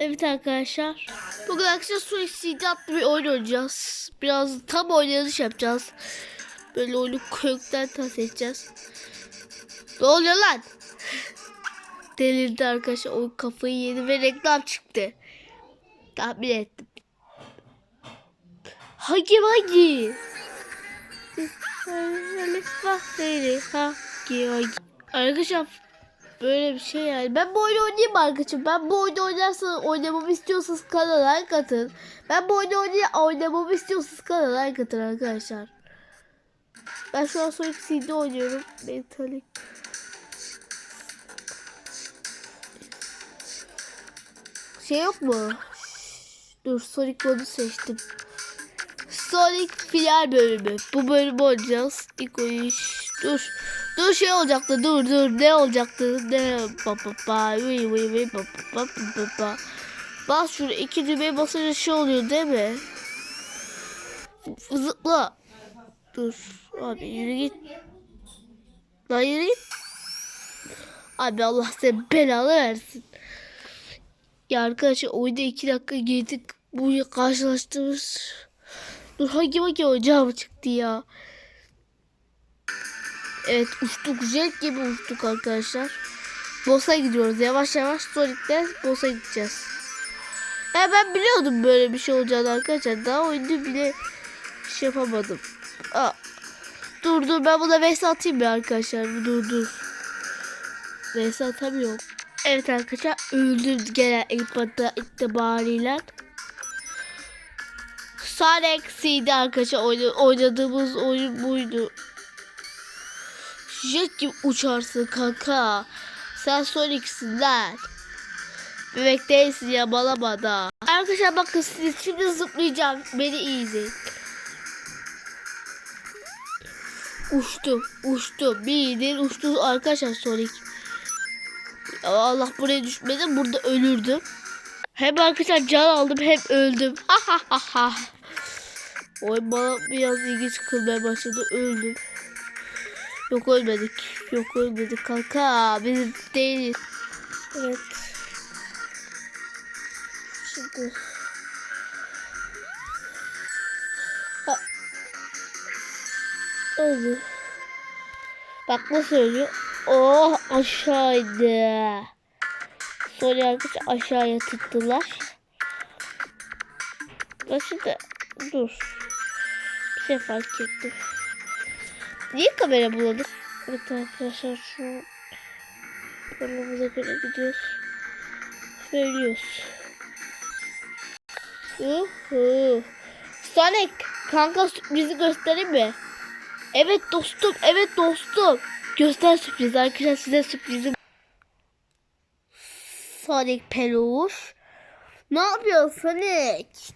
Evet arkadaşlar. Bugün akşam CD adlı bir oyun oynayacağız. Biraz tam oynanış yapacağız. Böyle oyunu kökten tas edeceğiz. Ne oluyor lan? Delirdi arkadaşlar. Oyun kafayı yedi ve reklam çıktı. Tahmin ettim. Hangi hangi? Hangi hangi? Arkadaşlar Böyle bir şey yani. Ben bu oyunu oynayayım arkadaşım. Ben bu oyunu oynarsanız oynamamı istiyorsanız kanala like atın. Ben bu oyunu oynay oynamamı istiyorsanız kanala like atın arkadaşlar. Ben şu an Sonic CD oynuyorum. Metalik. Şey yok mu? Dur Sonic modu seçtim. Sonic final bölümü. Bu bölümü oynayacağız. İlk oyun. Dur. Dur şey olacaktı. Dur dur. Ne olacaktı? Ne? Pa pa pa. Vıy vıy vıy pa pa pa pa pa. Bas şuraya iki düğmeye basınca şey oluyor değil mi? Zıpla. Dur. Abi yürü git. Lan yürü git. Abi Allah seni belalı versin. Ya arkadaşlar oyunda iki dakika girdik. Bu karşılaştığımız Dur hangi hangi oyuncağı çıktı ya. Evet uçtuk jet gibi uçtuk arkadaşlar. Boss'a gidiyoruz yavaş yavaş Sonic'te boss'a gideceğiz. Ya ben biliyordum böyle bir şey olacağını arkadaşlar. Daha oyunu bile şey yapamadım. Aa, dur dur ben buna vs atayım bir arkadaşlar. Dur dur. Vs atamıyorum. Evet arkadaşlar öldüm gene ilk itibariyle. Sonic CD arkadaşlar oyna- oynadığımız oyun buydu. Jet gibi uçarsın kanka. Sen Sonic'sin lan. Bebek değilsin ya balabada. Arkadaşlar bakın siz şimdi zıplayacağım. Beni iyi izleyin. Uçtum. Uçtum. Bildiğin uçtu arkadaşlar Sonic. Allah buraya düşmedim. Burada ölürdüm. Hem arkadaşlar can aldım hem öldüm. Ha ha ha ha. Oy bana biraz ilginç kılmaya başladı. Öldüm. Yok ölmedik. Yok ölmedik kanka. Biz değiliz. Evet. Şimdi. Ha. Öldü. Bak nasıl ölüyor. Oh aşağıydı. Sonra arkadaşlar aşağıya tıktılar. Ben şimdi dur. Bir şey fark ettim. Niye kamera buladık? Evet arkadaşlar şu yolumuza göre gidiyoruz. Söylüyoruz. Uhu. Sonic kanka sürprizi göstereyim mi? Evet dostum evet dostum. Göster sürpriz arkadaşlar size sürprizim. Sonic peluş. Ne yapıyorsun Sonic?